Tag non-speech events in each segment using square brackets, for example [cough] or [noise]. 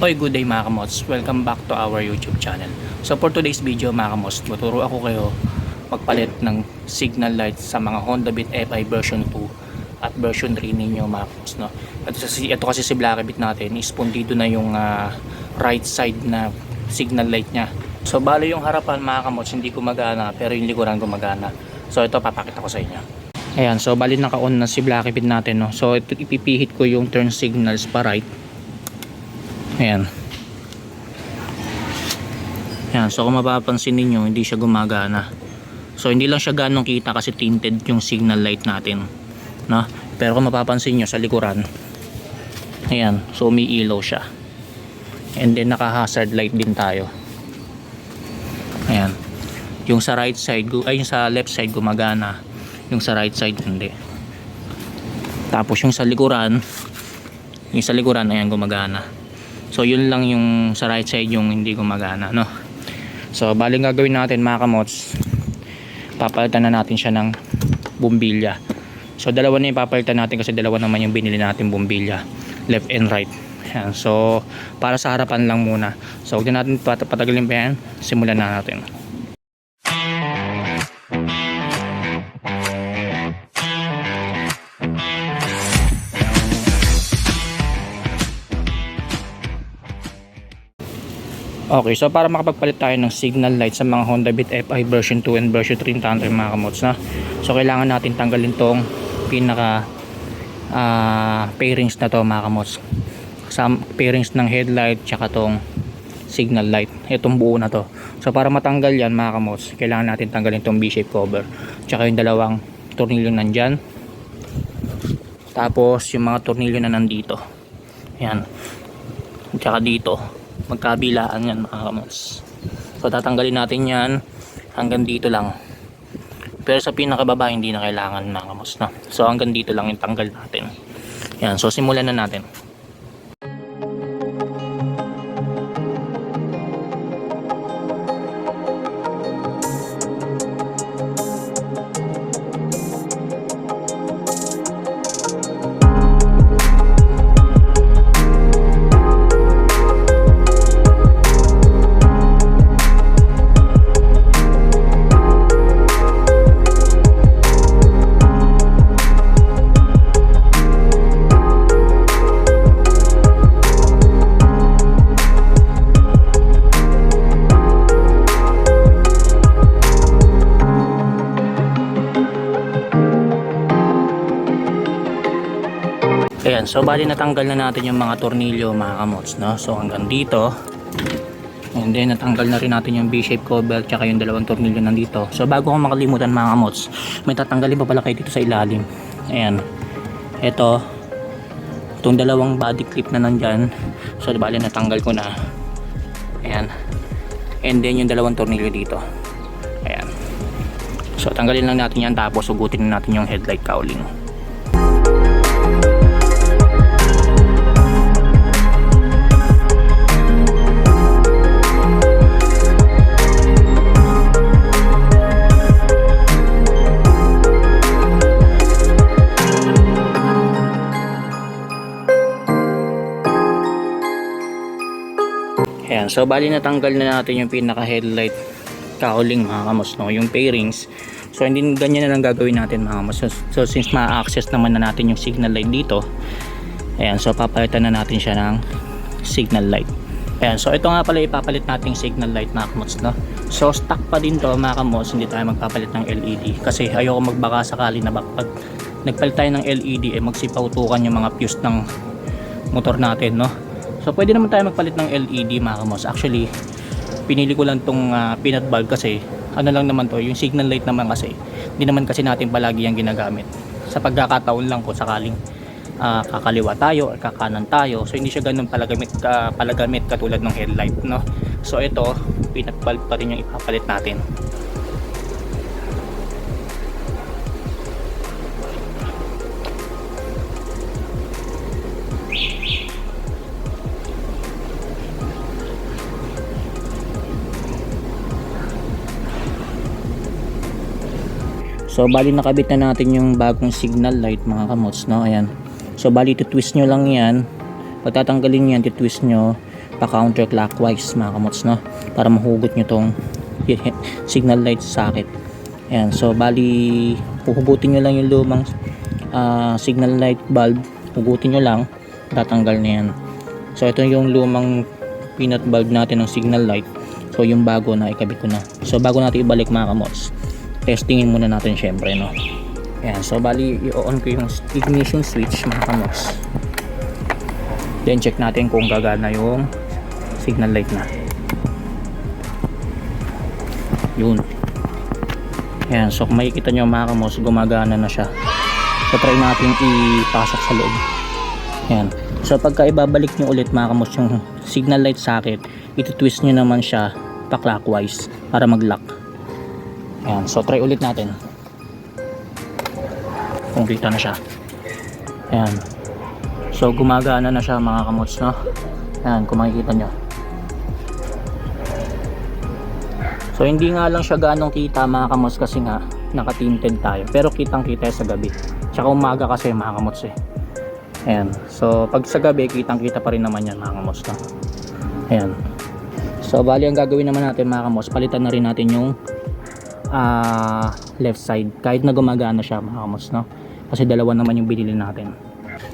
Oy, good day mga kamots. Welcome back to our YouTube channel. So for today's video mga kamots, tuturo ako kayo magpalit ng signal lights sa mga Honda Beat FI version 2 at version 3 ninyo mga kamots. No? Kasi, ito kasi si Black Beat natin, ispondido na yung ah, right side na signal light niya. So balo yung harapan mga kamots, hindi gumagana pero yung likuran gumagana. So ito papakita ko sa inyo. Ayan, so bali naka-on na si Black Beat natin. No? So ito ipipihit ko yung turn signals pa right Ayan. Ayan, so kung mapapansin ninyo, hindi siya gumagana. So hindi lang siya ganong kita kasi tinted yung signal light natin. No? Pero kung mapapansin nyo sa likuran, ayan, so umiilaw siya. And then naka-hazard light din tayo. Ayan. Yung sa right side, ay yung sa left side gumagana. Yung sa right side hindi. Tapos yung sa likuran, yung sa likuran ayan gumagana. So yun lang yung sa right side yung hindi gumagana no. So baling gagawin natin mga kamots. Papalitan na natin siya ng bumbilya. So dalawa na yung papalitan natin kasi dalawa naman yung binili natin bumbilya. Left and right. Yan. So para sa harapan lang muna. So huwag na natin pat- patagalin pa yan. Simulan na natin. Okay, so para makapagpalit tayo ng signal light sa mga Honda Beat FI version 2 and version 3 tanto yung mga kamots na. So kailangan natin tanggalin tong pinaka ah, pairings na to mga kamots. Sa pairings ng headlight tsaka tong signal light. Itong buo na to. So para matanggal yan mga kamots, kailangan natin tanggalin tong B-shape cover. Tsaka yung dalawang tornilyo nandyan. Tapos yung mga tornilyo na nandito. Yan. Tsaka dito magkabilaan yan mga kamos. So tatanggalin natin yan. Hanggang dito lang. Pero sa pinakababa hindi na kailangan mga kamos na so hanggang dito lang yung tanggal natin. Yan so simulan na natin Ayan, so bali natanggal na natin yung mga tornilyo mga kamots, no? So hanggang dito. And then natanggal na rin natin yung B-shape cover tsaka yung dalawang tornilyo nandito. So bago ko makalimutan mga kamots, may tatanggalin pa pala kayo dito sa ilalim. Ayan. Ito, itong dalawang body clip na nandyan. So bali natanggal ko na. Ayan. And then yung dalawang tornilyo dito. Ayan. So tanggalin lang natin yan tapos ugutin na natin yung headlight cowling. So bali natanggal na natin yung pinaka headlight cowling mga kamos, no? yung pairings. So hindi ganyan na lang gagawin natin mga kamos. So, so since ma-access naman na natin yung signal light dito, ayan, so papalitan na natin siya ng signal light. Ayan, so ito nga pala ipapalit nating signal light mga kamos, no? So stock pa din to mga kamos, hindi tayo magpapalit ng LED kasi ayoko magbaka sakali na pag nagpalit tayo ng LED eh magsipautukan yung mga fuse ng motor natin, no? So pwede naman tayo magpalit ng LED mga kamos. Actually, pinili ko lang tong ah, peanut bulb kasi ano lang naman to, yung signal light naman kasi. Hindi naman kasi natin palagi yung ginagamit. Sa pagkakataon lang ko sakaling ah, kakaliwa tayo or kakanan tayo. So hindi siya ganun palagamit ka, palagamit katulad ng headlight, no? So ito, peanut bulb pa rin yung ipapalit natin. So bali nakabit na natin yung bagong signal light mga kamots no. Ayan. So bali twist nyo lang yan. Pagtatanggalin yan, twist nyo. pa counterclockwise mga kamots no para mahugot nyo tong [laughs] signal light socket Ayan, so bali puhugutin nyo lang yung lumang ah, signal light bulb hugutin nyo lang tatanggal na yan so ito yung lumang peanut bulb natin ng signal light so yung bago na ikabit ko na so bago natin ibalik mga kamots testingin muna natin syempre no Ayan, so bali i-on ko yung ignition switch mga kamots then check natin kung gagana yung signal light na yun Ayan, so kung makikita nyo mga kamos, gumagana na siya. So try natin ipasok sa loob. Ayan. So pagka ibabalik nyo ulit mga kamos yung signal light socket, iti-twist nyo naman siya pa clockwise para mag-lock. Ayan, so try ulit natin. Kung na siya. Ayan. So gumagana na siya mga kamots, no? Ayan, kung makikita nyo. So hindi nga lang siya ganong kita mga kamos kasi nga naka-tinted tayo. Pero kitang kita sa gabi. Tsaka umaga kasi mga kamos eh. Ayan. So pag sa gabi kitang kita pa rin naman yan mga kamos. No? Ayan. So bali ang gagawin naman natin mga kamos, palitan na rin natin yung ah, left side. Kahit na gumagana siya mga. No? Kasi dalawa naman yung binili natin.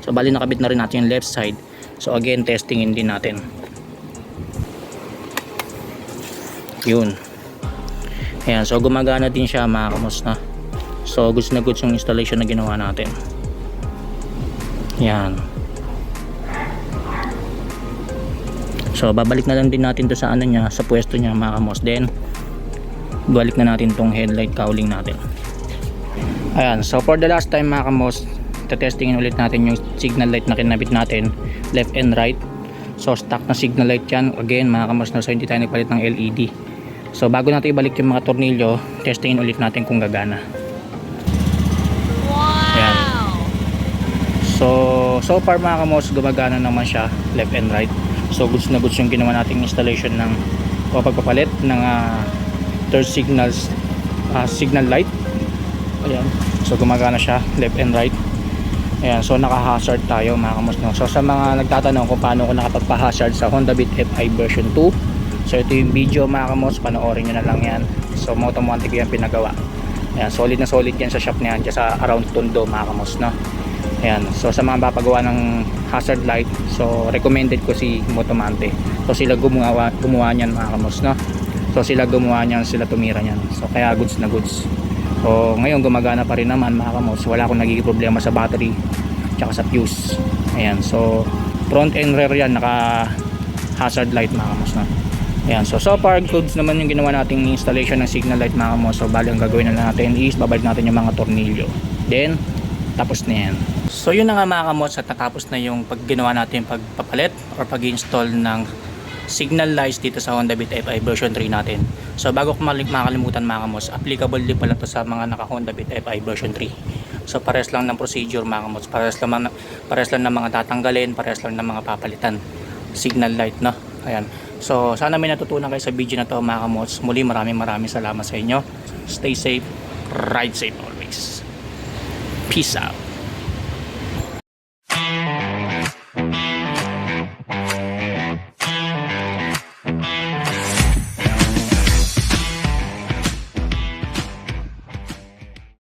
So bali nakabit na rin natin yung left side. So again testingin din natin. Yun. Ayan, so gumagana din siya mga kamos na. So goods na goods yung installation na ginawa natin. Yan. So babalik na lang din natin to sa ano niya, sa pwesto niya mga kamos. Then balik na natin tong headlight cowling natin. Ayan, so for the last time mga kamos, testingin ulit natin yung signal light na kinabit natin, left and right. So stock na signal light yan. Again mga kamos na so hindi tayo nagpalit ng LED. So bago natin ibalik yung mga tornilyo, testingin ulit natin kung gagana. Ayan. So, so far mga kamos, gumagana naman siya, left and right. So, goods na goods yung ginawa nating installation ng o pagpapalit ng ah, third signals ah, signal light. Ayan. So, gumagana siya, left and right. Ayan, so naka-hazard tayo mga kamos. No? So, sa mga nagtatanong kung paano ko nakapagpa-hazard sa Honda Beat FI version 2, So ito yung video mga kamos, panoorin nyo na lang yan. So Motomontic yung pinagawa. Ayan, solid na solid yan sa shop niyan, dyan sa around Tondo mga kamos, no? Ayan, so sa mga papagawa ng hazard light, so recommended ko si Motomante. So sila gumawa, gumawa niyan mga kamos, no? So sila gumawa niyan, sila tumira niyan. So kaya goods na goods. So ngayon gumagana pa rin naman mga kamos, wala akong nagiging problema sa battery tsaka sa fuse. Ayan, so front and rear yan, naka hazard light mga kamos, no? Ayan, so so far goods naman yung ginawa nating installation ng signal light mga kamos. So bali ang gagawin na natin is babalik natin yung mga tornilyo. Then, tapos na yan. So yun na nga mga kamos at natapos na yung pag ginawa natin pagpapalit or pag-install ng signal lights dito sa Honda Beat FI version 3 natin. So bago ko makalimutan mga kamos, applicable din pala to sa mga naka Honda Beat FI version 3. So pares lang ng procedure mga kamos, pares lang, pares lang ng mga tatanggalin, pares lang ng mga papalitan. Signal light no. Ayan. So, sana may natutunan kayo sa video na to mga kamots. Muli maraming maraming salamat sa inyo. Stay safe, ride safe always. Peace out.